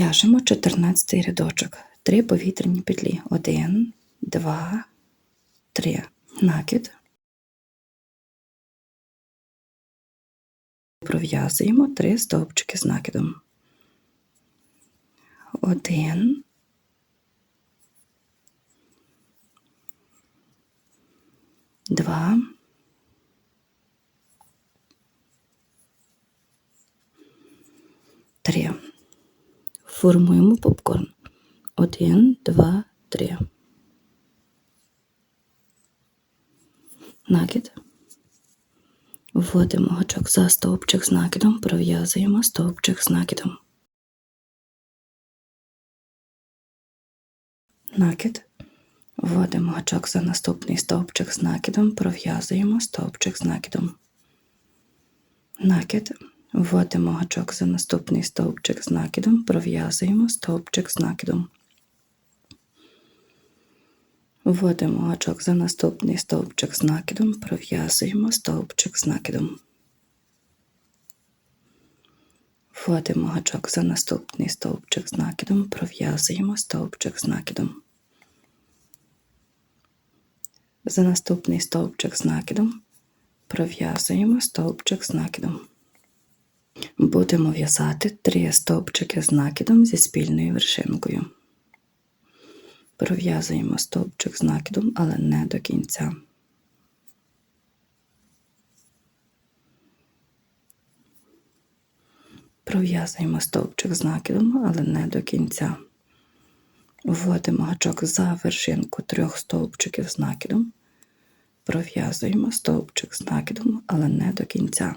В'яжемо 14 рядочок. Три повітряні петлі. Один, два, три. Накид. Пров'язуємо три стовпчики з накидом. Один. Два. Три. Формуємо попкорн. Один, два, три. Накид. Вводимо гачок за стовпчик з накидом, пров'язуємо стовпчик з накидом. Накид. Вводимо гачок за наступний стовпчик з накидом, пров'язуємо стовпчик з накидом. Накид. Вводимо гачок за наступний стовпчик з накидом, пров'язуємо стовпчик з накидом. Вводимо гачок за наступний стовпчик з накидом, пров'язуємо стовпчик з накидом. Вводимо гачок за наступний стовпчик з накидом, пров'язуємо стовпчик з накидом. За наступний стовпчик з накидом пров'язуємо стовпчик з накидом. Будемо в'язати три стовпчики з накидом зі спільною вершинкою. Пров'язуємо стовпчик з накидом, але не до кінця. Пров'язуємо стовпчик з накидом, але не до кінця. Вводимо гачок за вершинку трьох стовпчиків з накидом. Пров'язуємо стовпчик з накидом, але не до кінця.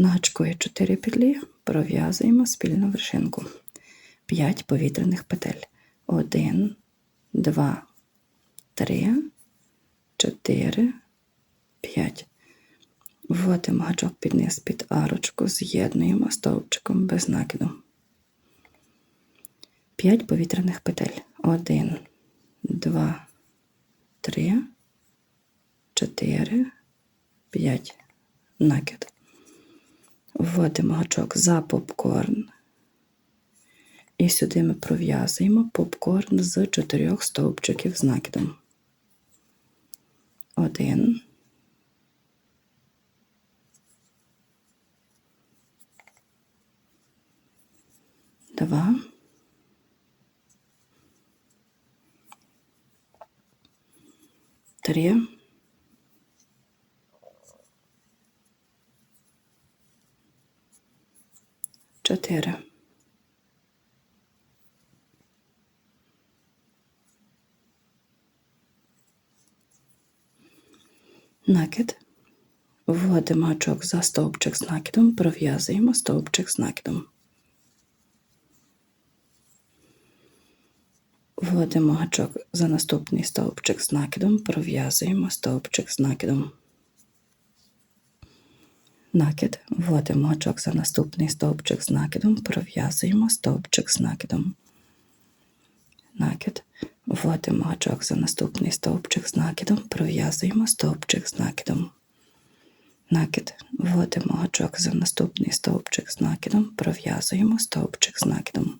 Начкою 4 петлі пров'язуємо спільну вершинку. 5 повітряних петель. 1, 2, 3, 4, 5. Вводимо гачок під низ під арочку, з'єднуємо стовпчиком без накиду. 5 повітряних петель. 1, 2, 3, 4, 5. Накид. Вводимо гачок за попкорн. І сюди ми пров'язуємо попкорн з чотирьох стовпчиків з накидом. Один. Два. Три. Чотири. Накид. Вводимо гачок за стовпчик з накидом, пров'язуємо стовпчик з накидом. Вводимо гачок за наступний стовпчик з накидом, пров'язуємо стовпчик з накидом. Накид. Вводимо гачок за наступний стовпчик з накидом, пров'язуємо стовпчик з накидом. Накид. Вводимо гачок за наступний стовпчик з накидом, пров'язуємо стовпчик з накидом. Накид. Вводимо гачок за наступний стовпчик з накидом, пров'язуємо стовпчик з накидом.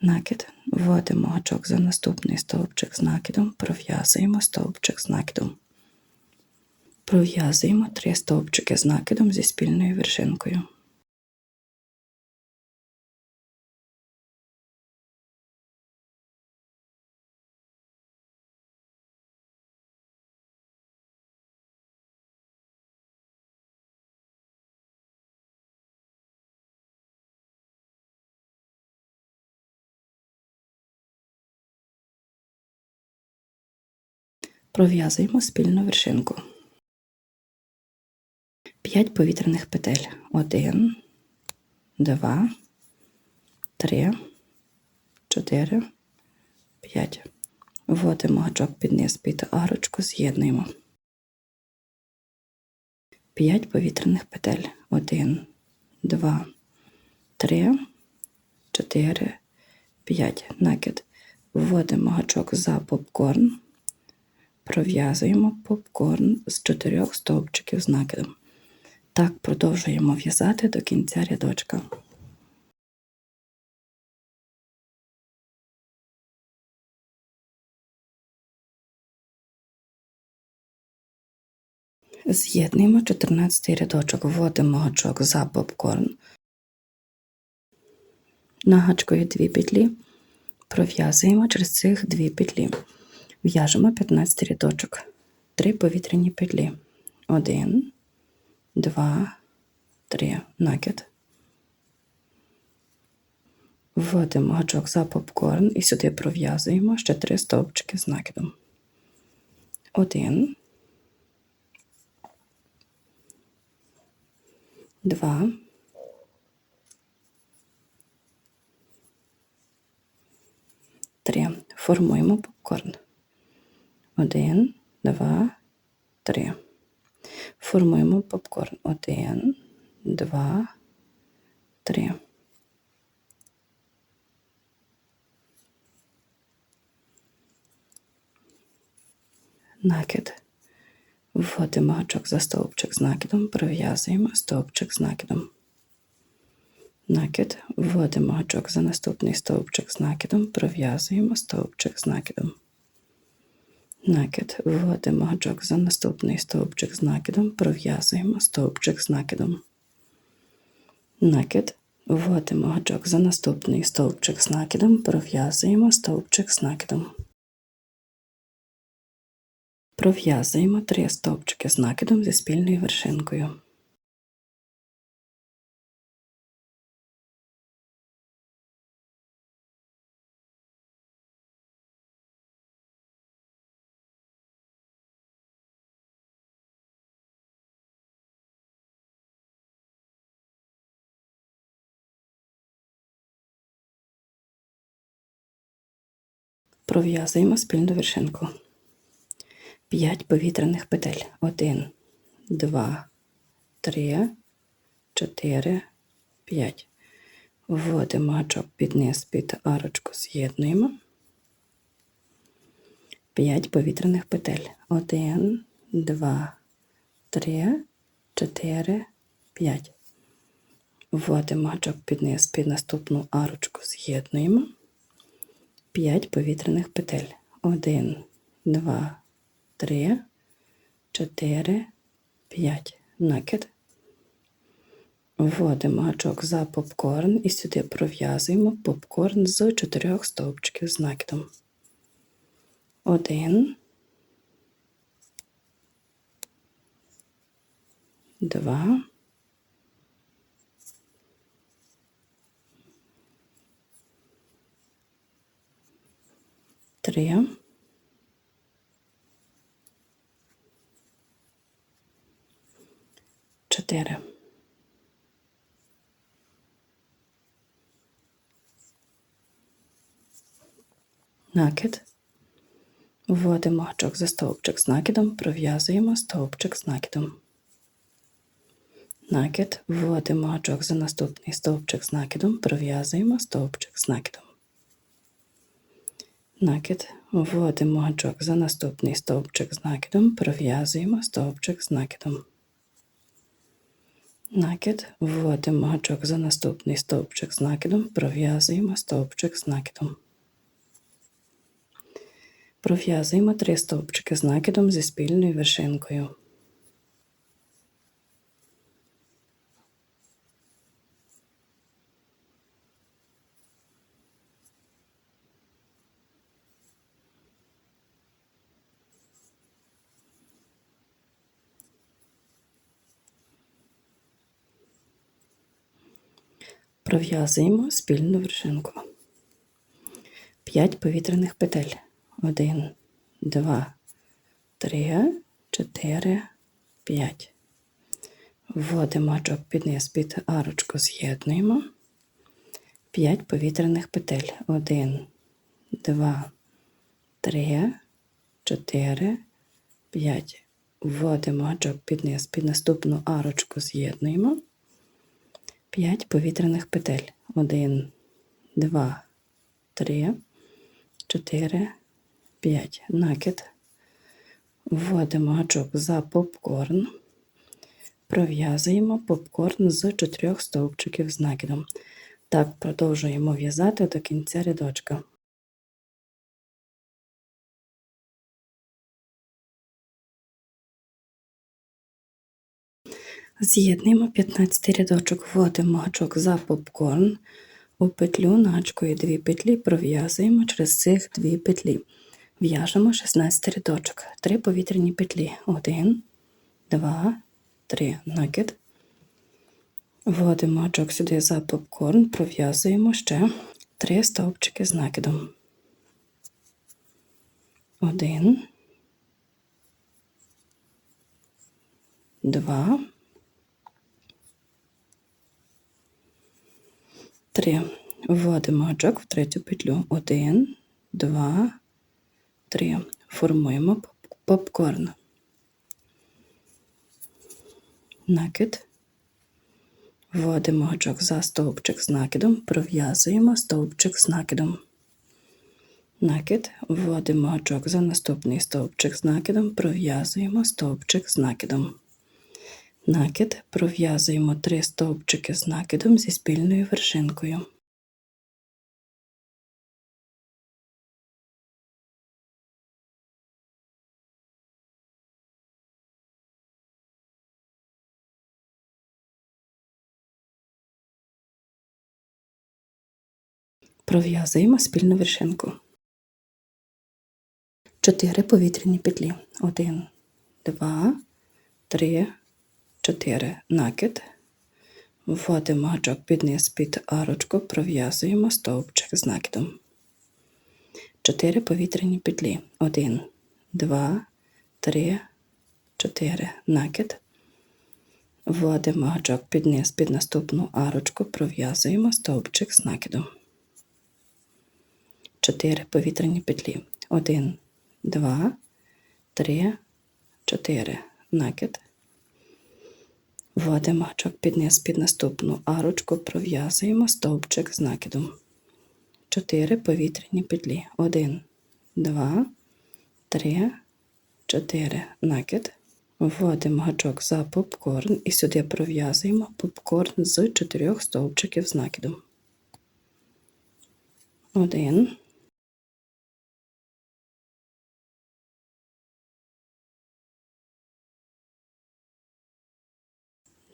Накид. Вводимо гачок за наступний стовпчик з накидом, пров'язуємо стовпчик з накидом. Пров'язуємо три стовпчики з накидом зі спільною вершинкою. Пров'язуємо спільну вершинку. 5 повітряних петель. 1, 2, 3, 4, 5. Вводимо гачок під низ під арочку, з'єднуємо. 5 повітряних петель. 1, 2, 3, 4, 5. Накид. Вводимо гачок за попкорн. Пров'язуємо попкорн з чотирьох стовпчиків з накидом так продовжуємо в'язати до кінця рядочка. З'єднуємо 14 рядочок, вводимо гачок за попкорн, нагачкою 2 петлі, пров'язуємо через цих 2 петлі. В'яжемо 15 рядочок, 3 повітряні петлі, 1, 2, 3, накид. Вводимо гачок за попкорн і сюди пров'язуємо ще 3 стовпчики з накидом. 1, 2, Три. Формуємо попкорн. Один, два, три. Формуємо попкорн. Один, два, три. Накид. Вводимо гачок за стовпчик з накидом, пров'язуємо стовпчик з накидом. Накид, вводимо гачок за наступний стовпчик з накидом, пров'язуємо стовпчик з накидом. Накид, вводимо гачок за наступний стовпчик з накидом, пров'язуємо стовпчик з накидом. Накид, вводимо гачок за наступний стовпчик з накидом, пров'язуємо стовпчик з накидом. Пров'язуємо три стовпчики з накидом зі спільною вершинкою. Пров'язуємо спільну вершинку. 5 повітряних петель. 1, 2, 3, 4, 5. Вводимо гачок під низ під арочку, з'єднуємо. 5 повітряних петель. 1, 2, 3, 4, 5. Вводимо гачок під низ під наступну арочку, з'єднуємо. 5 повітряних петель. 1, 2, 3, 4, 5. Накид. Вводимо гачок за попкорн і сюди пров'язуємо попкорн з чотирьох стовпчиків з накидом. Один, два, три, чотири. Накид. Вводимо гачок за стовпчик з накидом, пров'язуємо стовпчик з накидом. Накид. Вводимо гачок за наступний стовпчик з накидом, пров'язуємо стовпчик з накидом. Накид. Вводимо гачок за наступний стовпчик з накидом, пров'язуємо стовпчик з накидом. Накид. Вводимо гачок за наступний стовпчик з накидом, пров'язуємо стовпчик з накидом. Пров'язуємо три стовпчики з накидом зі спільною вершинкою. Пров'язуємо спільну вершинку. 5 повітряних петель. 1, 2, 3, 4, 5. Вводимо гачок під низ під арочку, з'єднуємо. 5 повітряних петель. 1, 2, 3, 4, 5. Вводимо гачок під низ під наступну арочку, з'єднуємо. 5 повітряних петель. 1, 2, 3, 4, 5. Накид. Вводимо гачок за попкорн. Пров'язуємо попкорн з чотирьох стовпчиків з накидом. Так продовжуємо в'язати до кінця рядочка. З'єднуємо 15 рядочок, вводимо гачок за попкорн, у петлю начкою 2 петлі пров'язуємо через цих 2 петлі. В'яжемо 16 рядочок, 3 повітряні петлі. 1, 2, 3. Накид. Вводимо гачок сюди за попкорн, пров'язуємо ще 3 стовпчики з накидом. 1, 2, 3. Вводимо гачок в третю петлю. 1, 2, 3. Формуємо попкорн. Накид. Вводимо гачок за стовпчик з накидом, пров'язуємо стовпчик з накидом. Накид. Вводимо гачок за наступний стовпчик з накидом, пров'язуємо стовпчик з накидом. Накид. Пров'язуємо три стовпчики з накидом зі спільною вершинкою. Пров'язуємо спільну вершинку. 4 повітряні петлі. 1, 2, 3, 4. Накид. Вводимо гачок під низ під арочку, пров'язуємо стовпчик з накидом. 4 повітряні петлі. 1, 2, 3, 4. Накид. Вводимо гачок під низ під наступну арочку, пров'язуємо стовпчик з накидом. 4 повітряні петлі. 1, 2, 3, 4. Накид. Вводимо гачок під низ під наступну арочку, пров'язуємо стовпчик з накидом. 4 повітряні петлі. 1, 2, 3, 4. Накид. Вводимо гачок за попкорн і сюди пров'язуємо попкорн з 4 стовпчиків з накидом. 1,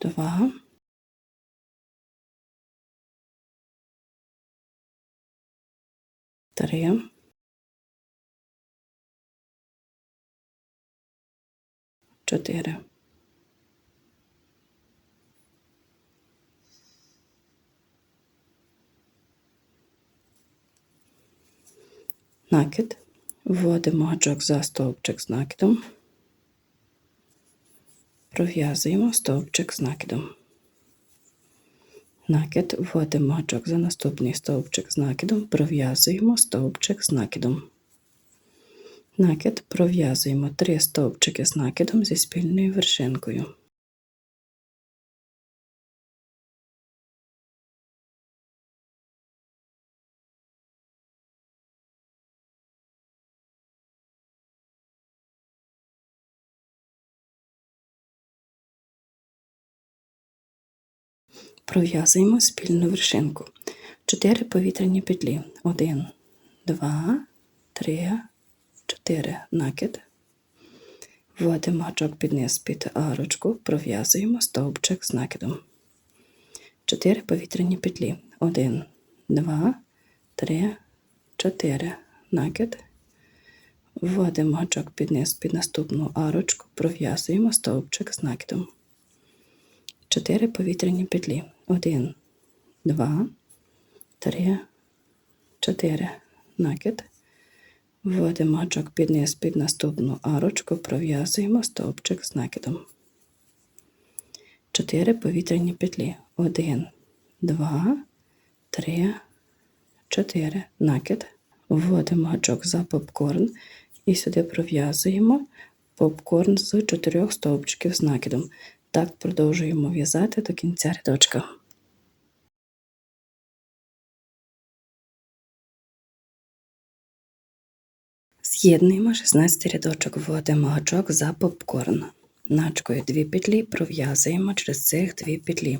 два, три, чотири. Накид. Вводимо гачок за стовпчик з накидом. Пров'язуємо стовпчик з накидом. Накид. Вводимо гачок за наступний стовпчик з накидом. Пров'язуємо стовпчик з накидом. Накид. Пров'язуємо три стовпчики з накидом зі спільною вершинкою. Пров'язуємо спільну вершинку. 4 повітряні петлі. 1, 2, 3, 4. Накид. Вводимо гачок під низ під арочку, пров'язуємо стовпчик з накидом. 4 повітряні петлі. 1, 2, 3, 4. Накид. Вводимо гачок під низ під наступну арочку, пров'язуємо стовпчик з накидом. 4 повітряні петлі. 1, 2, 3, 4. Накид. Вводимо гачок під низ під наступну арочку, пров'язуємо стовпчик з накидом. 4 повітряні петлі. 1, 2, 3, 4. Накид. Вводимо гачок за попкорн і сюди пров'язуємо попкорн з 4 стовпчиків з накидом. Так продовжуємо в'язати до кінця рядочка. З'єднуємо 16 рядочок, вводимо гачок за попкорн. Начкою дві петлі пров'язуємо через цих дві петлі.